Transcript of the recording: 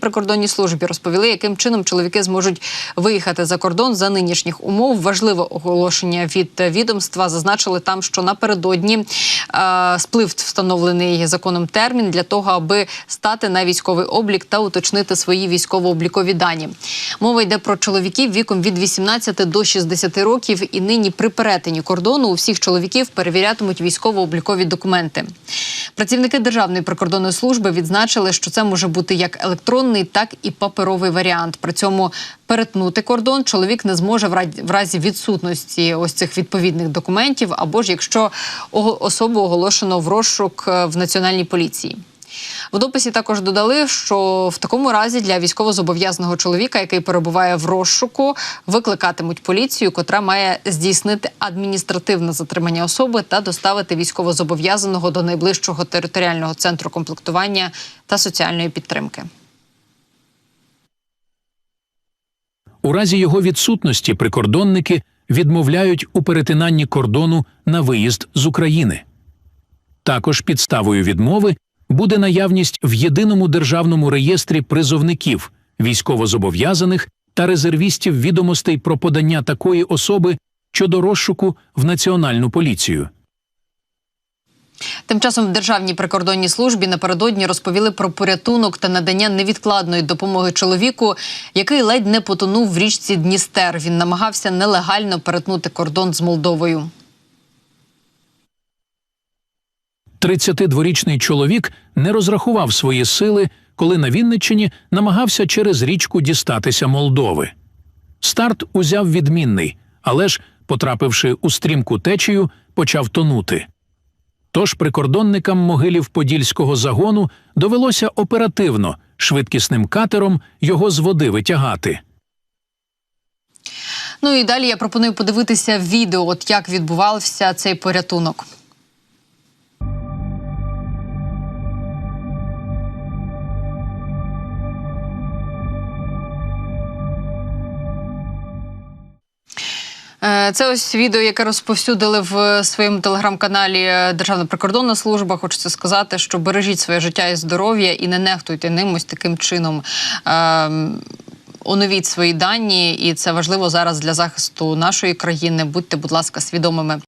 прикордонній службі розповіли, яким чином чоловіки зможуть виїхати за кордон за нинішніх умов. Важливе оголошення від відомства зазначили там, що напередодні е, сплив встановлений законом термін для того, аби стати на військовий облік та уточнити свої військово-облікові дані. Мова йде про чоловіків віком від 18 до 60 років, і нині при перетині кордону у всіх чоловіків перевірятимуть військово-облікові документи. Працівники Державної прикордонної служби відзначили, що це може бути як електронний, так і паперовий варіант. При цьому перетнути кордон чоловік не зможе в разі- відсутності ось цих відповідних документів, або ж якщо особу оголошено в розшук е, в національній поліції. В дописі також додали, що в такому разі для військовозобов'язаного чоловіка, який перебуває в розшуку, викликатимуть поліцію, котра має здійснити адміністративне затримання особи та доставити військовозобов'язаного до найближчого територіального центру комплектування та соціальної підтримки. У разі його відсутності прикордонники відмовляють у перетинанні кордону на виїзд з України. Також підставою відмови буде наявність в єдиному державному реєстрі призовників, військовозобов'язаних та резервістів відомостей про подання такої особи щодо розшуку в Національну поліцію. Тим часом в Державній прикордонній службі напередодні розповіли про порятунок та надання невідкладної допомоги чоловіку, який ледь не потонув в річці Дністер. Він намагався нелегально перетнути кордон з Молдовою. 32-річний чоловік не розрахував свої сили, коли на Вінниччині намагався через річку дістатися Молдови. Старт узяв відмінний, але ж, потрапивши у стрімку течію, почав тонути. Тож прикордонникам могилів Подільського загону довелося оперативно, швидкісним катером його з води витягати. Ну і далі я пропоную подивитися відео, от як відбувався цей порятунок. Це ось відео, яке розповсюдили в своєму телеграм-каналі е, Державна прикордонна служба. Хочеться сказати, що бережіть своє життя і здоров'я і не нехтуйте ним ось таким чином. Ем, Оновіть свої дані, і це важливо зараз для захисту нашої країни. Будьте, будь ласка, свідомими.